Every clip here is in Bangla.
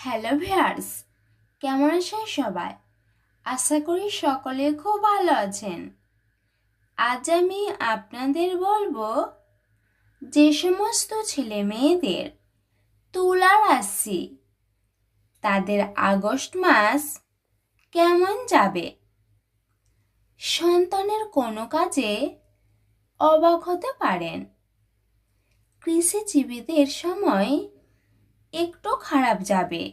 হ্যালো ভিয়ার্স কেমন আছেন সবাই? আশা করি সকলে খুব ভালো আছেন। আজ আমি আপনাদের বলব যে সমস্ত ছেলে মেয়েদের তুলা রাশি, তাদের আগস্ট মাস কেমন যাবে? সন্তানের কোনো কাজে অবাক হতে পারেন। কৃষিজীবীদের সময় একটু খারাপ যাবে।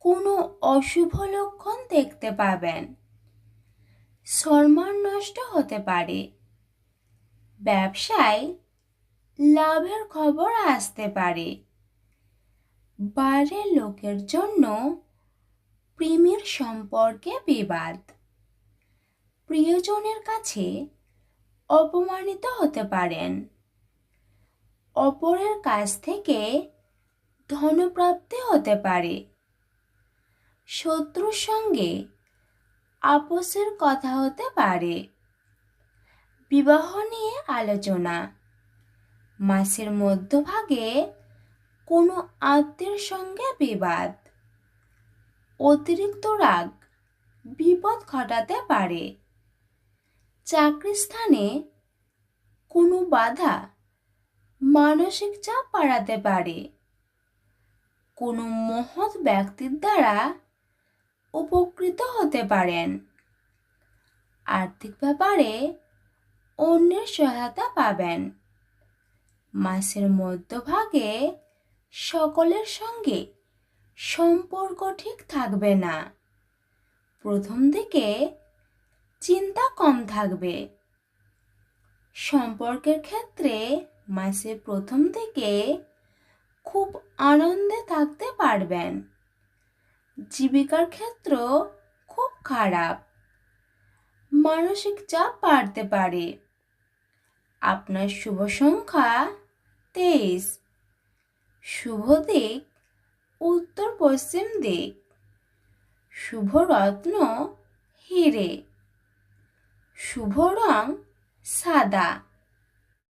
কোনো অশুভ লক্ষণ দেখতে পাবেন। সম্মান নষ্ট হতে পারে। ব্যবসায় লাভের খবর আসতে পারে। বাইরের লোকের জন্য প্রেমের সম্পর্কে বিবাদ। প্রিয়জনের কাছে অপমানিত হতে পারেন। অপরের কাছ থেকে ধনপ্রাপ্তি হতে পারে। শত্রুর সঙ্গে আপসের কথা হতে পারে। বিবাহ নিয়ে আলোচনা। মাসের মধ্যভাগে কোনো আত্মীয়ের সঙ্গে বিবাদ। অতিরিক্ত রাগ, বিপদ ঘটাতে পারে। চাকরি স্থানে কোনো বাধা মানসিক চাপ বাড়াতে পারে। কোনো মহৎ ব্যক্তির দ্বারা উপকৃত হতে পারেন। আর্থিক ব্যাপারে অন্যের সহায়তা পাবেন। মাসের মধ্যভাগে সকলের সঙ্গে সম্পর্ক ঠিক থাকবে না। প্রথম দিকে চিন্তা কম থাকবে। সম্পর্কের ক্ষেত্রে মাসের প্রথম দিকে খুব আনন্দে থাকতে পারবেন। জীবিকার ক্ষেত্র খুব খারাপ। মানসিক চাপ বাড়তে পারে। আপনার শুভ সংখ্যা তেইশ। শুভ দিক, উত্তর পশ্চিম দিক। শুভ রত্ন, হিরে। শুভ রং, সাদা।